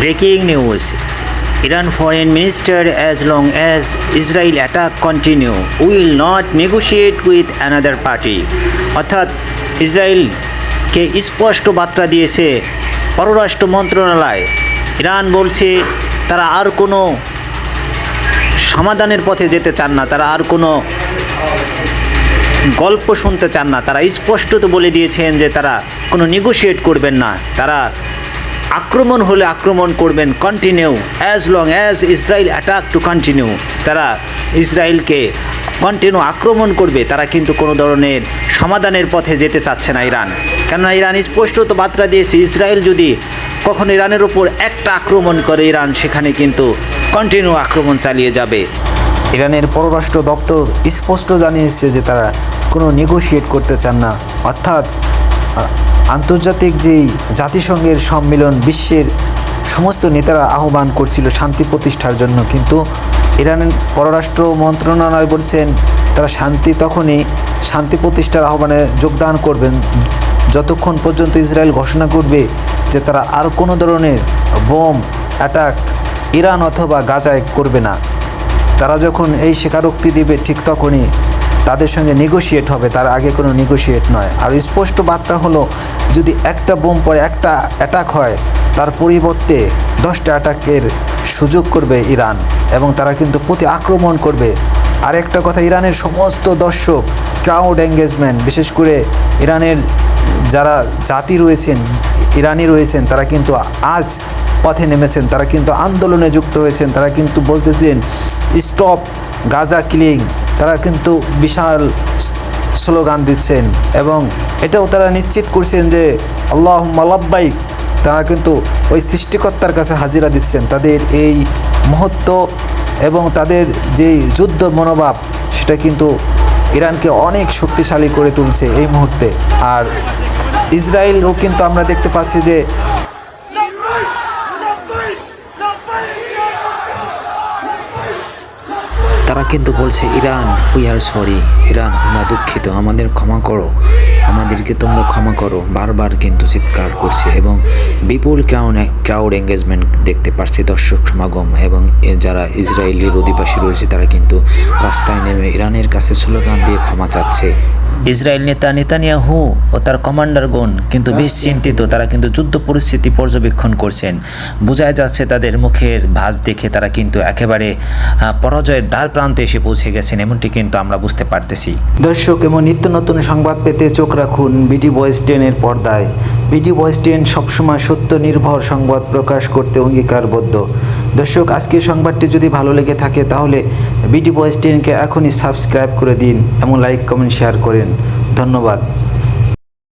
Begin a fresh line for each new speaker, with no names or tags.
Breaking news. Iran foreign minister as long as Israel attack continue will not negotiate with another party অর্থাৎ, ইসরায়েলকে স্পষ্ট বার্তা দিয়েছে পররাষ্ট্র মন্ত্রণালয়। ইরান বলছে, তারা আর কোনো সমাধানের পথে যেতে চান না, তারা আর কোনো গল্প শুনতে চান না। তারা স্পষ্টত বলে দিয়েছেন যে তারা কোনো নেগোশিয়েট করবেন না। তারা আক্রমণ হলে আক্রমণ করবেন continue as long as Israel attack to continue তারা ইসরায়েলকে কন্টিনিউ আক্রমণ করবে, তারা কিন্তু কোনো ধরনের সমাধানের পথে যেতে চাচ্ছে না ইরান। কেননা ইরান স্পষ্টত বার্তা দিয়েছে, ইসরায়েল যদি কখনো ইরানের ওপর একটা আক্রমণ করে, ইরান সেখানে কিন্তু কন্টিনিউ আক্রমণ চালিয়ে যাবে।
ইরানের পররাষ্ট্র দপ্তর স্পষ্ট জানিয়েছে যে তারা কোনো নেগোশিয়েট করতে চান না। অর্থাৎ আন্তর্জাতিক যেই জাতিসংঘের সম্মেলন, বিশ্বের সমস্ত নেতারা আহ্বান করছিল শান্তি প্রতিষ্ঠার জন্য। কিন্তু ইরানের পররাষ্ট্র মন্ত্রণালয় বলছেন, তারা শান্তি তখনই শান্তি প্রতিষ্ঠার আহ্বানে যোগদান করবেন, যতক্ষণ পর্যন্ত ইসরায়েল ঘোষণা করবে যে তারা আর কোনো ধরনের বোম অ্যাটাক ইরান অথবা গাজায় করবে না। তারা যখন এই স্বীকারোক্তি দিবে ঠিক তখনই তাদের সঙ্গে নেগোশিয়েট হবে, তার আগে কোনো নেগোশিয়েট নয়। আর স্পষ্ট বার্তা হলো, যদি একটা বোম পরে একটা অ্যাটাক হয়, তার পরিবর্তে দশটা অ্যাটাকের সুযোগ করবে ইরান এবং তারা কিন্তু প্রতি আক্রমণ করবে। আর একটা কথা, ইরানের সমস্ত দর্শক ক্রাউড এঙ্গেজমেন্ট বিশেষ করে ইরানের যারা জাতি রয়েছেন, ইরানি রয়েছেন, তারা কিন্তু আজ পথে নেমেছেন, তারা কিন্তু আন্দোলনে যুক্ত হয়েছেন, তারা কিন্তু বলতেছেন স্টপ গাজা কিলিং তারা কিন্তু বিশাল স্লোগান দিচ্ছেন এবং এটাও তারা নিশ্চিত করছেন যে আল্লাহ মালাব্বাইক তারা কিন্তু ওই সৃষ্টিকর্তার কাছে হাজিরা দিচ্ছেন। তাদের এই মহত্ব এবং তাদের যে যুদ্ধ মনোভাব, সেটা কিন্তু ইরানকে অনেক শক্তিশালী করে তুলছে এই মুহূর্তে। আর ইসরায়েলও কিন্তু আমরা দেখতে পাচ্ছি যে
তারা কিন্তু বলছে, Iran we are sorry Iran, আমরা দুঃখিত। আমাদের ক্ষমা করো। আমাদেরকে তোমরা ক্ষমা করো। বারবার কিন্তু চিৎকার করছে এবং বিপুল ক্রাউন, ক্রাউড এঙ্গেজমেন্ট দেখতে পাচ্ছি দর্শক সমাগম এবং যারা ইসরায়েলির অধিবাসী রয়েছে, তারা কিন্তু রাস্তায় নেমে ইরানের কাছে স্লোগান দিয়ে ক্ষমা চাচ্ছে।
ইসরায়েল নেতা নেতানিয়াহু ও তার কমান্ডারগণ কিন্তু বেশ চিন্তিত, তারা কিন্তু যুদ্ধ পরিস্থিতি পর্যবেক্ষণ করছেন। বোঝাই যাচ্ছে তাদের মুখের ভাঁজ দেখে তারা কিন্তু একেবারে পরাজয়ের দ্বার প্রান্তে এসে পৌঁছে গেছেন, এমনটি কিন্তু আমরা বুঝতে পারতেছি।
দর্শক, এমন নিত্য নতুন সংবাদ পেতে চোখ রাখুন বিডি ভয়েস টেনের পর্দায়। বিডি ভয়েস টেন সবসময় সত্য নির্ভর সংবাদ প্রকাশ করতে অঙ্গীকারবদ্ধ। দর্শক আজকের সংবাদটি যদি ভালো লেগে থাকে তাহলে বিডি বয়েস টেনকে এখনই সাবস্ক্রাইব করে দিন এবং লাইক কমেন্ট শেয়ার করেন। ধন্যবাদ।